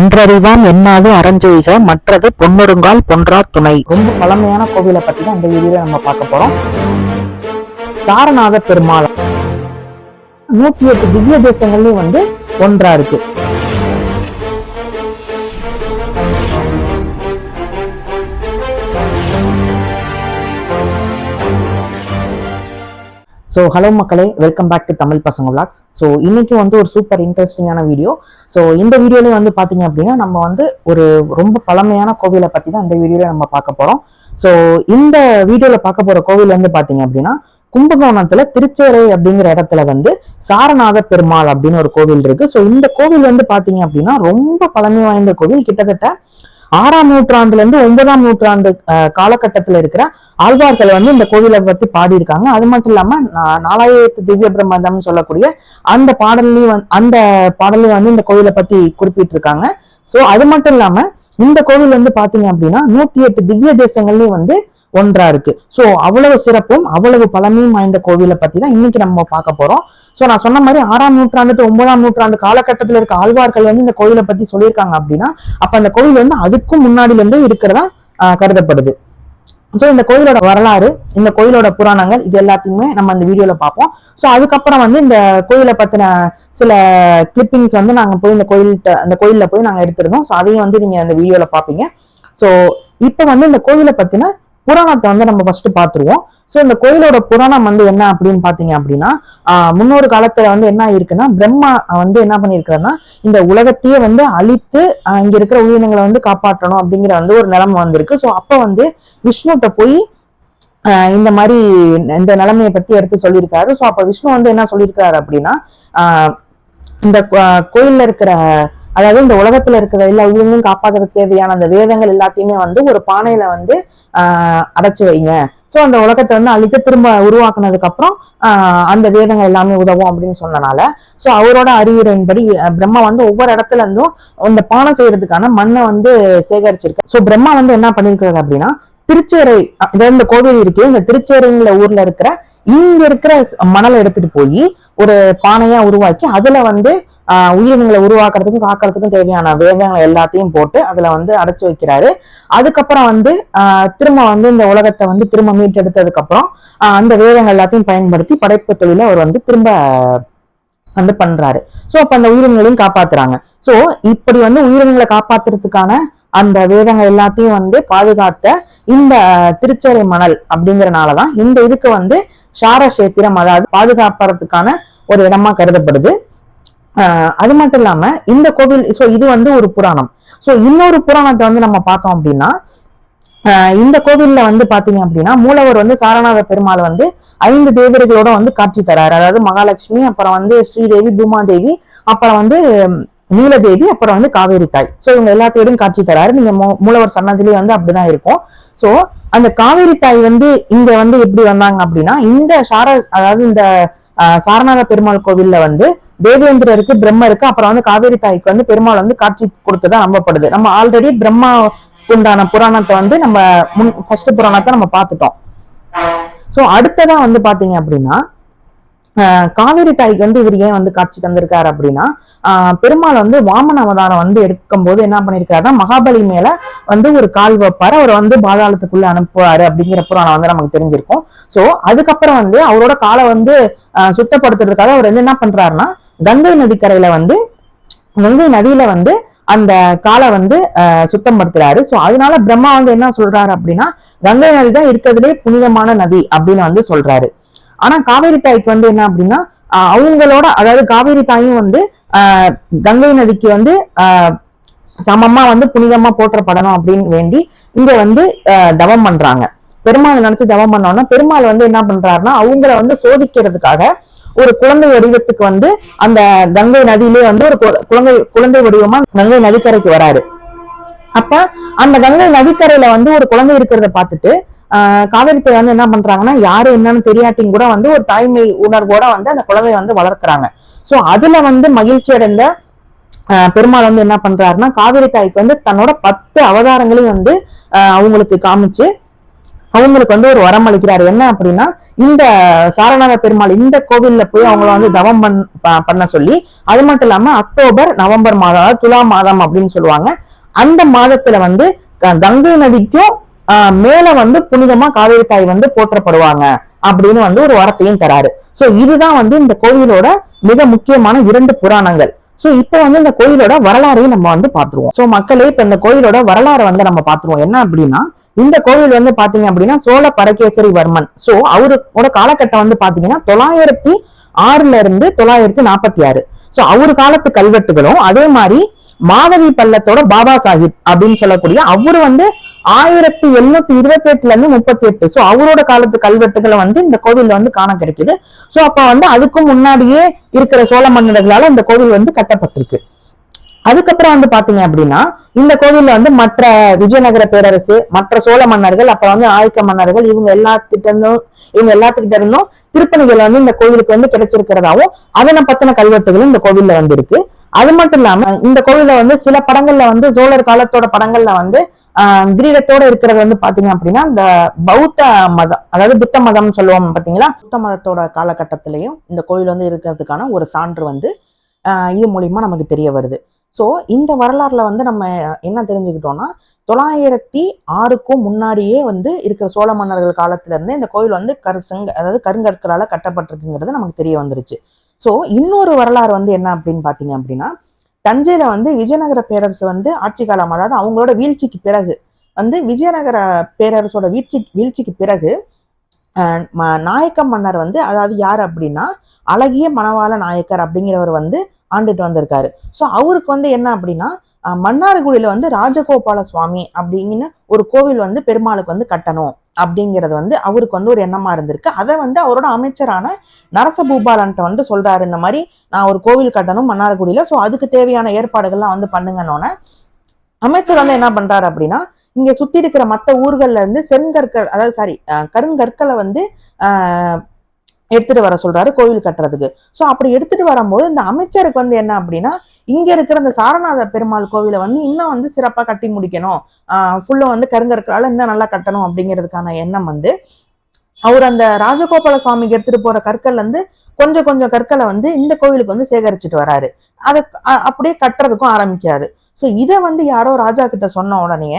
அன்றறிவாம் என்னாது அறஞ்செய்க மற்றது பொன்னொருங்கால் பொன்றா துணை. ரொம்ப பழமையான கோவிலை பத்தி தான் இந்த வீடியோல நம்ம பார்க்க போறோம். சாரநாத பெருமாள். நூத்தி எட்டு திவ்ய தேசங்கள்லயும் வந்து ஒன்றா இருக்கு. ஸோ ஹலோ மக்களே welcome back to Tamil Pasanga vlogs so இன்னைக்கு வந்து ஒரு சூப்பர் இன்ட்ரெஸ்டிங்கான வீடியோ ஸோ இந்த வீடியோலேயே வந்து பார்த்தீங்க அப்படின்னா நம்ம வந்து ஒரு ரொம்ப பழமையான கோவிலை பற்றி தான் இந்த வீடியோவில் நம்ம பார்க்க போகிறோம் ஸோ இந்த வீடியோவில் பார்க்க போகிற கோவில் வந்து பார்த்தீங்க அப்படின்னா கும்பகோணத்துல திருச்சேரை அப்படிங்கிற இடத்துல வந்து சாரநாத பெருமாள் அப்படின்னு ஒரு கோவில் இருக்கு. ஸோ இந்த கோவில் வந்து பார்த்தீங்க அப்படின்னா ரொம்ப பழமை வாய்ந்த கோவில். கிட்டத்தட்ட ஆறாம் நூற்றாண்டுல இருந்து ஒன்பதாம் நூற்றாண்டு காலகட்டத்துல இருக்கிற ஆழ்வார்கள் வந்து இந்த கோவிலை பத்தி பாடியிருக்காங்க. அது மட்டும் இல்லாம நாலாயிரத்து திவ்ய பிரம்மதம் சொல்லக்கூடிய அந்த பாடல்லையும் அந்த பாடலையும் வந்து இந்த கோவிலை பத்தி குறிப்பிட்டிருக்காங்க. சோ அது மட்டும் இல்லாம இந்த கோவில் வந்து பாத்தீங்க அப்படின்னா நூத்தி எட்டு திவ்ய தேசங்கள்லயும் வந்து ஒன்றா இருக்கு. சோ அவ்வளவு சிறப்பும் அவ்வளவு பழமையும் வாய்ந்த கோவிலை பத்தி தான் இன்னைக்கு நம்ம பார்க்க போறோம். சோ நான் சொன்ன மாதிரி ஆறாம் நூற்றாண்டு ஒன்பதாம் நூற்றாண்டு காலகட்டத்துல இருக்க ஆழ்வார்கள் வந்து இந்த கோயிலை பத்தி சொல்லியிருக்காங்க அப்படின்னா அப்ப அந்த கோயில் வந்து அதுக்கும் முன்னாடில இருந்தே இருக்கிறதா கருதப்படுது. சோ இந்த கோயிலோட வரலாறு இந்த கோயிலோட புராணங்கள் இது எல்லாத்தையுமே நம்ம இந்த வீடியோல பார்ப்போம். சோ அதுக்கப்புறம் வந்து இந்த கோயிலை பத்தின சில கிளிப்பிங்ஸ் வந்து நாங்க போய் இந்த கோயில்கிட்ட அந்த கோயில்ல போய் நாங்க எடுத்திருந்தோம். சோ அதையும் வந்து நீங்க அந்த வீடியோல பாப்பீங்க சோ இப்போ வந்து இந்த கோயிலை பத்தின புராணத்தை வந்து நம்ம ஃபர்ஸ்ட் பார்த்துருவோம். சோ இந்த கோயிலோட புராணம் வந்து என்ன அப்படின்னு பாத்தீங்க அப்படின்னா ஆஹ் முன்னொரு காலத்துல வந்து என்ன இருக்குன்னா பிரம்மா வந்து என்ன பண்ணியிருக்காருன்னா இந்த உலகத்தையே வந்து அழித்து இங்க இருக்கிற உயிரினங்களை வந்து காப்பாற்றணும் அப்படிங்கிற வந்து ஒரு நிலைமை வந்திருக்கு. சோ அப்ப வந்து விஷ்ணுகிட்ட போய் ஆஹ் இந்த மாதிரி இந்த நிலைமையை பத்தி எடுத்து சொல்லியிருக்காரு. சோ அப்ப விஷ்ணு வந்து என்ன சொல்லியிருக்காரு அப்படின்னா ஆஹ் இந்த கோயில்ல இருக்கிற அதாவது இந்த உலகத்துல இருக்கிற எல்லா உயிரினும் காப்பாத்துறதுக்கு தேவையான அந்த வேதங்கள் எல்லாத்தையுமே வந்து ஒரு பானையில வந்து ஆஹ் அடைச்சு வைங்க. சோ அந்த உலகத்தை வந்து அழிக்க திரும்ப உருவாக்குனதுக்கு அப்புறம் ஆஹ் அந்த வேதங்கள் எல்லாமே உதவும் அப்படின்னு சொன்னனால சோ அவரோட அறிவுரையின்படி பிரம்மா வந்து ஒவ்வொரு இடத்துல இருந்தும் அந்த பானை செய்யறதுக்கான மண்ணை வந்து சேகரிச்சிருக்கு சோ பிரம்மா வந்து என்ன பண்ணியிருக்கிறது அப்படின்னா திருச்சேரை இந்த கோவில் இருக்கு இந்த திருச்சேரைங்கிற ஊர்ல இருக்கிற இங்க இருக்கிற மணலை எடுத்துட்டு போய் ஒரு பானையா உருவாக்கி அதுல வந்து உயிரினங்களை உருவாக்குறதுக்கும் காக்கிறதுக்கும் தேவையான வேதங்கள் எல்லாத்தையும் போட்டு அதுல வந்து அடைச்சு வைக்கிறாரு. அதுக்கப்புறம் வந்து ஆஹ் திரும்ப வந்து இந்த உலகத்தை வந்து திரும்ப மீட்டெடுத்ததுக்கு அப்புறம் அந்த வேதங்கள் எல்லாத்தையும் பயன்படுத்தி படைப்பு தொழில அவர் வந்து திரும்ப வந்து பண்றாரு. சோ அப்ப அந்த உயிரினங்களையும் காப்பாத்துறாங்க. சோ இப்படி வந்து உயிரினங்களை காப்பாத்துறதுக்கான அந்த வேதங்கள் எல்லாத்தையும் வந்து பாதுகாத்த இந்த திருச்சரை மணல் அப்படிங்கறனாலதான் இந்த இதுக்கு வந்து சாரசேத்திரம் அதாவது பாதுகாப்பறதுக்கான ஒரு இடமா கருதப்படுது. அது மட்டும் இல்லாம இந்த கோவில் சோ இது வந்து ஒரு புராணம். சோ இன்னொரு புராணத்தை வந்து நம்ம பார்த்தோம் அப்படின்னா ஆஹ் இந்த கோவில்ல வந்து பாத்தீங்க அப்படின்னா மூலவர் வந்து சாரநாத பெருமாள் வந்து ஐந்து தேவர்களோட வந்து காட்சி தராரு. அதாவது மகாலட்சுமி அப்புறம் வந்து ஸ்ரீதேவி பூமாதேவி அப்புறம் வந்து நீலதேவி அப்புறம் வந்து காவேரி தாய். சோ இவங்க எல்லாத்தையும் காட்சி தராரு. நீங்க மூ- மூலவர் சன்னதிலேயே வந்து அப்படிதான் இருக்கும். சோ அந்த காவேரி தாய் வந்து இங்க வந்து எப்படி வந்தாங்க அப்படின்னா இந்த சார அதாவது இந்த ஆஹ், சாரநாத பெருமாள் கோவில்ல வந்து தேவேந்திரருக்கு பிரம்மருக்கு அப்புறம் வந்து காவேரி தாய்க்கு வந்து பெருமாள் வந்து காட்சி கொடுத்ததா நம்பப்படுது. நம்ம ஆல்ரெடி பிரம்மா உண்டான புராணத்தை வந்து நம்ம முன் ஃபர்ஸ்ட் புராணத்தை நம்ம பார்த்துட்டோம். ஸோ அடுத்ததா வந்து பாத்தீங்க அப்படின்னா ஆஹ் காவேரி தாய்க்கு வந்து இவர் ஏன் வந்து காட்சி தந்திருக்காரு அப்படின்னா பெருமாள் வந்து வாமன அவதாரம் வந்து எடுக்கும் போது என்ன பண்ணிருக்காருன்னா மகாபலி மேல வந்து ஒரு கால் வைப்பாரு. அவர் வந்து பாதாளத்துக்குள்ள அனுப்புவாரு அப்படிங்கிற புராணம் வந்து நமக்கு தெரிஞ்சிருக்கும். சோ அதுக்கப்புறம் வந்து அவரோட காலை வந்து ஆஹ் சுத்தப்படுத்துறதுக்காக அவர் வந்து என்ன பண்றாருன்னா கங்கை நதிக்கரையில வந்து கங்கை நதியில வந்து அந்த காலை வந்து ஆஹ் சுத்தம் படுத்துறாரு சோ அதனால பிரம்மா வந்து என்ன சொல்றாரு அப்படின்னா கங்கை நதி தான் இருக்கிறதுலே புனிதமான நதி அப்படின்னு வந்து சொல்றாரு. ஆனா காவேரி தாய்க்கு வந்து என்ன அப்படின்னா ஆஹ் அவங்களோட அதாவது காவேரி தாயும் வந்து ஆஹ் கங்கை நதிக்கு வந்து ஆஹ் சமமா வந்து புனிதமா போற்றப்படணும் அப்படின்னு வேண்டி இங்க வந்து ஆஹ் தவம் பண்றாங்க. பெருமாள் நினைச்சு தவம் பண்ணோம்னா பெருமாள் வந்து என்ன பண்றாருன்னா அவங்கள வந்து சோதிக்கிறதுக்காக ஒரு குழந்தை வடிவத்துக்கு வந்து அந்த கங்கை நதியிலே வந்து ஒரு குழந்தை குழந்தை வடிவமா கங்கை நதிக்கரைக்கு வராரு. அப்ப அந்த கங்கை நதிக்கரையில வந்து ஒரு குழந்தை இருக்கிறத பார்த்துட்டு ஆஹ் காவிரி தாய் வந்து என்ன பண்றாங்கன்னா யாரு என்னன்னு தெரியாட்டியும் கூட வந்து ஒரு தாய்மை உணர்வோட வந்து அந்த குழந்தைய வந்து வளர்க்குறாங்க. சோ அதுல வந்து மகிழ்ச்சி அடைந்த ஆஹ் பெருமாள் வந்து என்ன பண்றாருன்னா காவிரி தாய்க்கு வந்து தன்னோட பத்து அவதாரங்களையும் வந்து ஆஹ் அவங்களுக்கு காமிச்சு அவங்களுக்கு வந்து ஒரு வரம் அளிக்கிறாரு. என்ன அப்படின்னா இந்த சாரநாத பெருமாள் இந்த கோவில்ல போய் அவங்கள வந்து தவம் பண் பண்ண சொல்லி அது மட்டும் இல்லாம அக்டோபர் நவம்பர் மாதம் அதாவது துலா மாதம் அப்படின்னு சொல்லுவாங்க. அந்த மாதத்துல வந்து கங்கை நதிக்கும் ஆஹ், மேல வந்து புனிதமா காவேரி தாய் வந்து போற்றப்படுவாங்க அப்படின்னு வந்து ஒரு வரத்தையும் தராரு. சோ இதுதான் வந்து இந்த கோவிலோட மிக முக்கியமான இரண்டு புராணங்கள். சோ இப்போ வந்து இந்த கோயிலோட வரலாறையும் நம்ம வந்து பாத்துருவோம் சோ மக்களே இப்ப இந்த கோயிலோட வரலாறை வந்து நம்ம பாத்துருவோம் என்ன அப்படின்னா இந்த கோவில் வந்து பாத்தீங்க அப்படின்னா சோழ பரகேசரி வர்மன் சோ அவரோட காலகட்டம் வந்து பாத்தீங்கன்னா தொள்ளாயிரத்தி ஆறுல இருந்து தொள்ளாயிரத்தி நாற்பத்தி ஆறு. சோ அவரு காலத்து கல்வெட்டுகளும் அதே மாதிரி மாதவி பள்ளத்தோட பாபா சாஹிப் அப்படின்னு சொல்லக்கூடிய அவரு வந்து ஆயிரத்தி எழுநூத்தி இருபத்தி எட்டுல இருந்து முப்பத்தி எட்டு சோ அவரோட காலத்து கல்வெட்டுகளை வந்து இந்த கோவில்ல வந்து காண கிடைக்குது. சோ அப்ப வந்து அதுக்கும் முன்னாடியே இருக்கிற சோழ மன்னர்களால இந்த கோவில் வந்து கட்டப்பட்டிருக்கு. அதுக்கப்புறம் வந்து பாத்தீங்க அப்படின்னா இந்த கோவில்ல வந்து மற்ற விஜயநகர பேரரசு மற்ற சோழ மன்னர்கள் அப்புறம் வந்து ஆயக்க மன்னர்கள் இவங்க எல்லாத்திட்ட இருந்தும் இவங்க எல்லாத்துக்கிட்ட இருந்தும் திருப்பணிகள் வந்து இந்த கோவிலுக்கு வந்து கிடைச்சிருக்கிறதாவும் அதனை பத்தின கல்வெட்டுகளும் இந்த கோவில்ல வந்து இருக்கு அது மட்டும் இல்லாம இந்த கோவில்ல வந்து சில படங்கள்ல வந்து சோழர் காலத்தோட படங்கள்ல வந்து ஆஹ் கிரீடத்தோட இருக்கிறது வந்து பாத்தீங்க அப்படின்னா இந்த பௌத்த மதம் அதாவது புத்த மதம் சொல்லுவோம் பாத்தீங்களா? புத்த மதத்தோட காலகட்டத்திலையும் இந்த கோவில் வந்து இருக்கிறதுக்கான ஒரு சான்று வந்து ஆஹ் இது மூலியமா நமக்கு தெரிய வருது. ஸோ இந்த வரலாறுல வந்து நம்ம என்ன தெரிஞ்சுக்கிட்டோம்னா தொள்ளாயிரத்தி ஆறுக்கும் முன்னாடியே வந்து இருக்கிற சோழ மன்னர்கள் காலத்திலேருந்து இந்த கோயில் வந்து கரு செங்க அதாவது கருங்கற்களால் கட்டப்பட்டிருக்குங்கிறது நமக்கு தெரிய வந்துருச்சு. ஸோ இன்னொரு வரலாறு வந்து என்ன அப்படின்னு பார்த்தீங்க அப்படின்னா தஞ்சையில் வந்து விஜயநகர பேரரசு வந்து ஆட்சி காலம் அதாவது அவங்களோட வீழ்ச்சிக்கு பிறகு வந்து விஜயநகர பேரரசோட வீழ்ச்சி வீழ்ச்சிக்கு பிறகு ம- நாயக்க மன்னர் வந்து அதாவது யார் அப்படின்னா அழகிய மணவாள நாயக்கர் அப்படிங்கிறவர் வந்து ஆண்டுட்டு வந்திருக்காரு. ஸோ அவருக்கு வந்து என்ன அப்படின்னா மன்னார்குடியில் வந்து ராஜகோபால சுவாமி அப்படிங்கிற ஒரு கோவில் வந்து பெருமாளுக்கு வந்து கட்டணும் அப்படிங்கிறது வந்து அவருக்கு வந்து ஒரு எண்ணமா இருந்திருக்கு. அதை வந்து அவரோட அமைச்சரான நரசபூபாலன்ட்ட வந்து சொல்றாரு இந்த மாதிரி நான் ஒரு கோவில் கட்டணும் மன்னார்குடியில் ஸோ அதுக்கு தேவையான ஏற்பாடுகள்லாம் வந்து பண்ணுங்கன்னொன்னே அமைச்சர் வந்து என்ன பண்றாரு அப்படின்னா இங்க சுத்தி இருக்கிற மற்ற ஊர்கள்ல இருந்து செங்கற்கள் அதாவது சாரி கருங்கற்களை வந்து ஆஹ், எடுத்துட்டு வர சொல்றாரு கோவில் கட்டுறதுக்கு. ஸோ அப்படி எடுத்துட்டு வரும்போது இந்த அமைச்சருக்கு வந்து என்ன அப்படின்னா இங்க இருக்கிற இந்த சாரநாத பெருமாள் கோவிலை வந்து இன்னும் வந்து சிறப்பா கட்டி முடிக்கணும். ஃபுல்லா வந்து கருங்கற்களால இன்னும் நல்லா கட்டணும் அப்படிங்கிறதுக்கான எண்ணம் வந்து அவர் அந்த ராஜகோபால சுவாமிக்கு எடுத்துட்டு போற கற்கள் வந்து கொஞ்சம் கொஞ்சம் கற்களை வந்து இந்த கோவிலுக்கு வந்து சேகரிச்சுட்டு வராரு. அதை அப்படியே கட்டுறதுக்கும் ஆரம்பிக்கிறாரு. ஸோ இதை வந்து யாரோ ராஜா கிட்ட சொன்ன உடனே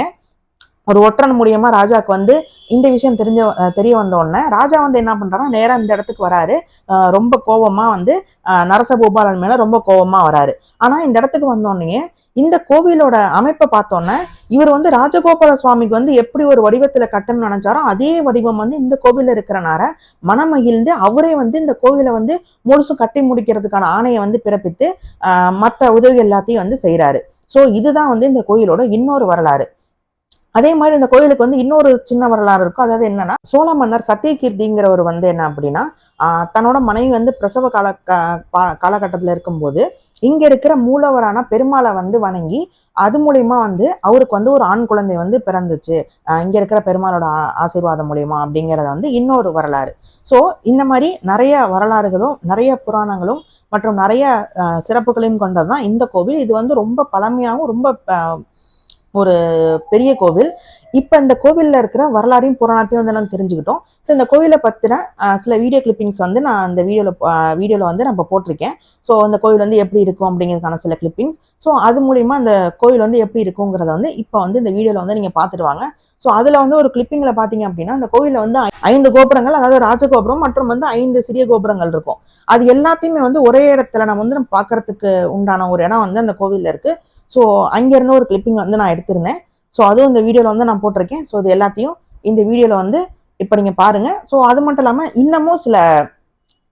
ஒரு ஒற்றன் மூலியமா ராஜாக்கு வந்து இந்த விஷயம் தெரிஞ்ச தெரிய வந்த உடனே ராஜா வந்து என்ன பண்றாருன்னா நேரா இந்த இடத்துக்கு வராரு. ரொம்ப கோபமா வந்து நரசகோபாலன் நரசபூபாலன் மேல ரொம்ப கோபமா வராரு. ஆனா இந்த இடத்துக்கு வந்தோடனே இந்த கோவிலோட அமைப்பை பார்த்தோன்னே இவர் வந்து ராஜகோபால சுவாமிக்கு வந்து எப்படி ஒரு வடிவத்துல கட்டணும்னு நினைச்சாரோ அதே வடிவம் வந்து இந்த கோவில இருக்கிறனால மனமகிழ்ந்து அவரே வந்து இந்த கோவிலை வந்து முழுசும் கட்டி முடிக்கிறதுக்கான ஆணையை வந்து பிறப்பித்து மற்ற உதவி எல்லாத்தையும் வந்து செய்யறாரு சோ இதுதான் வந்து இந்த கோயிலோட இன்னொரு வரலாறு. அதே மாதிரி இந்த கோயிலுக்கு வந்து இன்னொரு சின்ன வரலாறு இருக்கும் அதாவது என்னன்னா சோழ மன்னர் சத்தியகீர்த்திங்கிறவர் வந்து என்ன அப்படின்னா தன்னோட மனைவி வந்து பிரசவ கால காலகட்டத்தில் இருக்கும்போது இங்க இருக்கிற மூலவரான பெருமாளை வந்து வணங்கி அது மூலயமா வந்து அவருக்கு வந்து ஒரு ஆண் குழந்தை வந்து பிறந்துச்சு. இங்க இருக்கிற பெருமாளோட ஆசீர்வாதம் மூலயமா அப்படிங்கிறத வந்து இன்னொரு வரலாறு. ஸோ இந்த மாதிரி நிறைய வரலாறுகளும் நிறைய புராணங்களும் மற்றும் நிறைய சிறப்புகளையும் கொண்டது தான் இந்த கோவில். இது வந்து ரொம்ப பழமையாகவும் ரொம்ப ஒரு பெரிய கோவில். இப்ப இந்த கோவில்ல இருக்கிற வரலாறையும் புராணத்தையும் வந்து நம்ம தெரிஞ்சுக்கிட்டோம். ஸோ இந்த கோவிலை பத்தின சில வீடியோ கிளிப்பிங்ஸ் வந்து நான் இந்த வீடியோல வீடியோல வந்து நம்ம போட்டிருக்கேன். ஸோ இந்த கோவில் வந்து எப்படி இருக்கும் அப்படிங்கிறதுக்கான சில கிளிப்பிங்ஸ் ஸோ அது மூலியமா அந்த கோவில் வந்து எப்படி இருக்குங்கிறத வந்து இப்போ வந்து இந்த வீடியோல வந்து நீங்க பார்த்துட்டு வாங்க ஸோ அதுல வந்து ஒரு கிளிப்பிங்ல பாத்தீங்க அப்படின்னா அந்த கோவிலில் வந்து ஐந்து கோபுரங்கள் அதாவது ராஜகோபுரம் மற்றும் வந்து ஐந்து சிறிய கோபுரங்கள் இருக்கும். அது எல்லாத்தையுமே வந்து ஒரே இடத்துல நம்ம வந்து நம்ம பார்க்கறதுக்கு உண்டான ஒரு இடம் வந்து அந்த கோவில்ல இருக்கு. ஸோ அங்கேருந்து ஒரு கிளிப்பிங் வந்து நான் எடுத்திருந்தேன். ஸோ அதுவும் இந்த வீடியோவில் வந்து நான் போட்டிருக்கேன். ஸோ இது எல்லாத்தையும் இந்த வீடியோவில் வந்து இப்போ நீங்கள் பாருங்கள் ஸோ அது மட்டும் இல்லாமல் இன்னமும் சில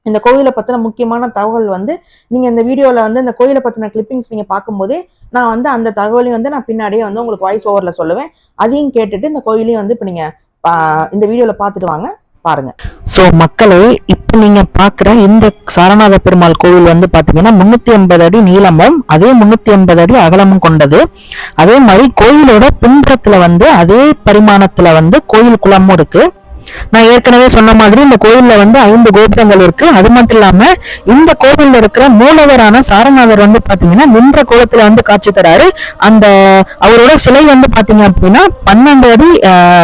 இந்த கோயிலை பற்றின முக்கியமான தகவல் வந்து நீங்கள் இந்த வீடியோவில் வந்து இந்த கோயிலை பற்றின கிளிப்பிங்ஸ் நீங்கள் பார்க்கும்போதே நான் வந்து அந்த தகவலையும் வந்து நான் பின்னாடியே வந்து உங்களுக்கு வாய்ஸ் ஓவரில் சொல்லுவேன். அதையும் கேட்டுட்டு இந்த கோயிலையும் வந்து இப்போ நீங்கள் இந்த வீடியோவில் பார்த்துட்டு வாங்க. பாருங்க. ஸோ மக்களே இப்போ நீங்க பார்க்குற இந்த சாரநாத பெருமாள் கோவில் வந்து பாத்தீங்கன்னா முன்னூத்தி எண்பது அடி நீளமும் அதே முன்னூத்தி எண்பது அடி அகலமும் கொண்டது. அதே மாதிரி கோயிலோட பின்புறத்துல வந்து அதே பரிமாணத்துல வந்து கோயில் குளமும் இருக்கு. நான் ஏற்கனவே சொன்ன மாதிரி இந்த கோயில்ல வந்து ஐந்து கோபுரங்கள் இருக்கு. அது மட்டும் இல்லாம இந்த கோவில்ல இருக்கிற மூலவரான சாரநாதர் வந்து பாத்தீங்கன்னா நின்ற கோலத்துல வந்து காட்சி தராரு. அந்த அவரோட சிலை வந்து பாத்தீங்க அப்படின்னா பன்னெண்டு அடி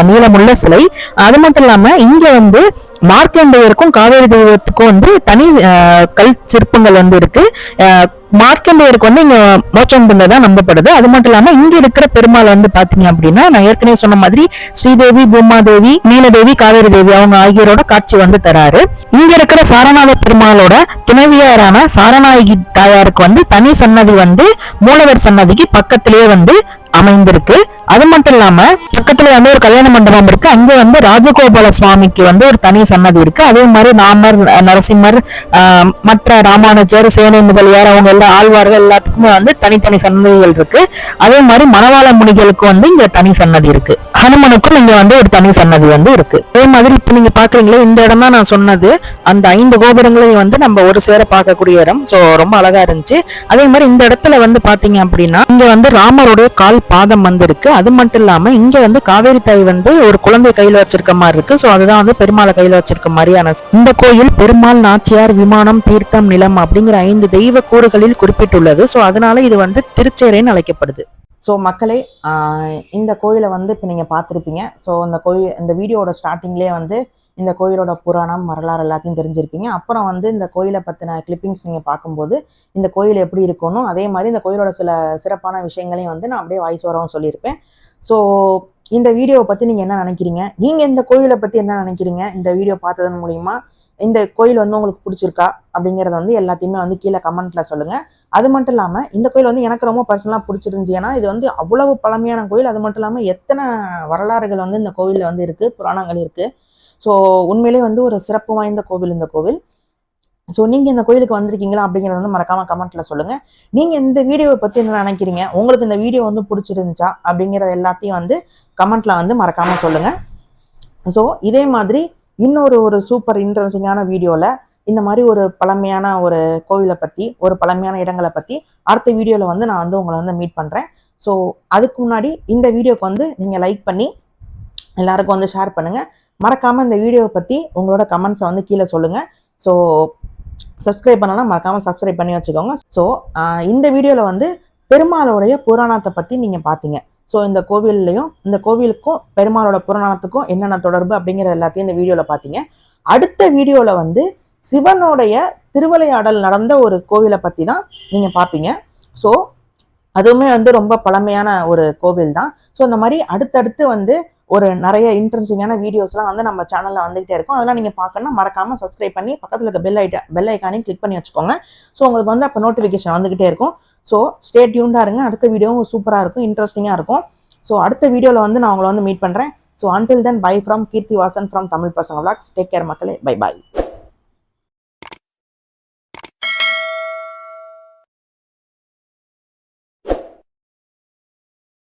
நீளமுள்ள சிலை. அது மட்டும் இல்லாம இங்க வந்து மார்க்கண்டேயருக்கும் காவேரி தெய்வத்துக்கும் வந்து தனி கல் சிற்பங்கள் வந்து இருக்கு. ஆஹ், மார்க்கண்டேயருக்கு வந்து இங்க மோட்சம் தான் நம்பப்படுது. அது மட்டும் இல்லாம இங்க இருக்கிற பெருமாள் வந்து பாத்தீங்க அப்படின்னா நான் ஏற்கனவே சொன்ன மாதிரி ஸ்ரீதேவி பூமாதேவி நீலதேவி காவேரி தேவி அவங்க ஆகியோரோட காட்சி வந்து தராரு. இங்க இருக்கிற சாரநாத பெருமாளோட துணைவியாரான சாரநாயகி தாயாருக்கு வந்து தனி சன்னதி வந்து மூலவர் சன்னதிக்கு பக்கத்திலேயே வந்து அமைந்திருக்கு. அது மட்டும் இல்லாம பக்கத்துல வந்து ஒரு கல்யாண மண்டபம் இருக்கு. அங்க வந்து ராஜகோபால சுவாமிக்கு வந்து ஒரு தனி சன்னதி இருக்கு. அதே மாதிரி ராமர் நரசிம்மர் மற்ற ராமானுஜர் சேனை முதலியார் அவங்க எல்லா ஆழ்வார்கள் எல்லாத்துக்குமே வந்து தனித்தனி சன்னதிகள் இருக்கு. அதே மாதிரி மணவாள முனிகளுக்கு வந்து இங்க தனி சன்னதி இருக்கு. ஹனுமனுக்கும் இங்க வந்து ஒரு தனி சன்னதி வந்து இருக்கு. அதே மாதிரி இப்ப நீங்க பாக்குறீங்களே இந்த இடம் தான் நான் சொன்னது. அந்த ஐந்து கோபுரங்களையும் வந்து நம்ம ஒரு சேர பார்க்கக்கூடிய இடம். சோ ரொம்ப அழகா இருந்துச்சு. அதே மாதிரி இந்த இடத்துல வந்து பாத்தீங்க அப்படின்னா இங்க வந்து ராமருடைய கால் பாதம் வந்து இருக்கு. அது மட்டும் இல்லாமல் இங்கே வந்து காவேரி தாய் வந்து ஒரு குழந்தை கையில் வச்சிருக்க மாதிரி இருக்கு. ஸோ அதுதான் வந்து பெருமாளை கையில் வச்சிருக்க மாதிரியான இந்த கோயில் பெருமாள் நாச்சியார் விமானம் தீர்த்தம் நிலம் அப்படிங்கிற ஐந்து தெய்வ கூறுகளில் குறிப்பிட்டுள்ளது. ஸோ அதனால இது வந்து திருச்சேரைன்னு அழைக்கப்படுது. ஸோ மக்களே இந்த கோயிலை வந்து இப்போ நீங்கள் பார்த்துருப்பீங்க. ஸோ இந்த கோயில் இந்த வீடியோவோட ஸ்டார்டிங்லேயே வந்து இந்த கோயிலோட புராணம் வரலாறு எல்லாத்தையும் தெரிஞ்சிருப்பீங்க. அப்புறம் வந்து இந்த கோயிலை பற்றின கிளிப்பிங்ஸ் நீங்கள் பார்க்கும்போது இந்த கோயில் எப்படி இருக்கணும் அதே மாதிரி இந்த கோயிலோட சில சிறப்பான விஷயங்களையும் வந்து நான் அப்படியே வாய்ஸ் வரவும் சொல்லியிருப்பேன். ஸோ இந்த வீடியோவை பற்றி நீங்கள் என்ன நினைக்கிறீங்க? நீங்கள் இந்த கோயிலை பற்றி என்ன நினைக்கிறீங்க? இந்த வீடியோ பார்த்ததன் மூலிமா இந்த கோயில் வந்து உங்களுக்கு பிடிச்சிருக்கா? அப்படிங்கிறத வந்து எல்லாத்தையுமே வந்து கீழே கமெண்ட்ல சொல்லுங்க. அது மட்டும் இல்லாமல் இந்த கோயில் வந்து எனக்கு ரொம்ப பர்சனலாக பிடிச்சிருந்துச்சு. ஏன்னா இது வந்து அவ்வளவு பழமையான கோயில். அது மட்டும் இல்லாமல் எத்தனை வரலாறுகள் வந்து இந்த கோயிலில் வந்து இருக்குது புராணங்கள் இருக்குது ஸோ உண்மையிலேயே வந்து ஒரு சிறப்பு வாய்ந்த கோவில் இந்த கோவில். ஸோ நீங்கள் இந்த கோயிலுக்கு வந்திருக்கீங்களா அப்படிங்கிறத வந்து மறக்காம கமெண்ட்ல சொல்லுங்கள் நீங்கள் இந்த வீடியோவை பற்றி என்ன நினைக்கிறீங்க? உங்களுக்கு இந்த வீடியோ வந்து பிடிச்சிருந்துச்சா? அப்படிங்கிறத எல்லாத்தையும் வந்து கமெண்ட்ல வந்து மறக்காம சொல்லுங்கள் ஸோ இதே மாதிரி இன்னொரு ஒரு சூப்பர் இன்ட்ரெஸ்டிங்கான வீடியோவில் இந்த மாதிரி ஒரு பழமையான ஒரு கோவிலை பற்றி ஒரு பழமையான இடங்களை பற்றி அடுத்த வீடியோவில் வந்து நான் வந்து உங்களை வந்து மீட் பண்ணுறேன் ஸோ அதுக்கு முன்னாடி இந்த வீடியோக்கு வந்து நீங்கள் லைக் பண்ணி எல்லாருக்கும் வந்து ஷேர் பண்ணுங்கள் மறக்காமல் இந்த வீடியோவை பற்றி உங்களோட கமெண்ட்ஸை வந்து கீழே சொல்லுங்கள் ஸோ சப்ஸ்கிரைப் பண்ணலாம் மறக்காமல் சப்ஸ்கிரைப் பண்ணி வச்சுக்கோங்க. ஸோ இந்த வீடியோவில் வந்து பெருமாளோடைய புராணத்தை பற்றி நீங்கள் பார்த்தீங்க ஸோ இந்த கோவில்லையும் இந்த கோவிலுக்கும் பெருமாளோட புராணத்துக்கும் என்னென்ன தொடர்பு அப்படிங்கிறது எல்லாத்தையும் இந்த வீடியோவில் பார்த்தீங்க அடுத்த வீடியோவில் வந்து சிவனுடைய திருவிளையாடல் நடந்த ஒரு கோவிலை பற்றி தான் நீங்கள் பார்ப்பீங்க ஸோ அதுவுமே வந்து ரொம்ப பழமையான ஒரு கோவில் தான் ஸோ இந்த மாதிரி அடுத்தடுத்து வந்து ஒரு நிறைய இன்ட்ரெஸ்டிங்கான வீடியோஸ்லாம் வந்து நம்ம சேனலில் வந்துகிட்டே இருக்கும். அதெல்லாம் நீங்கள் பார்க்கணும்னா மறக்காமல் சப்ஸ்கிரைப் பண்ணி பக்கத்தில் இருக்க பெல் ஐட்ட பெல் ஐக்கானையும் கிளிக் பண்ணி வச்சுக்கோங்க. ஸோ உங்களுக்கு வந்து அப்போ நோட்டிஃபிகேஷன் வந்துகிட்டே இருக்கும். ஸோ ஸ்டே டியூண்டாக இருங்க. அடுத்த வீடியோவும் சூப்பராக இருக்கும் இன்ட்ரெஸ்டிங்காக இருக்கும். ஸோ அடுத்த வீடியோவில் வந்து நான் உங்களை வந்து மீட் பண்ணுறேன் so until then bye from Keerthi Vasan from Tamil Pasanga vlogs. Take care மக்களே. Bye bye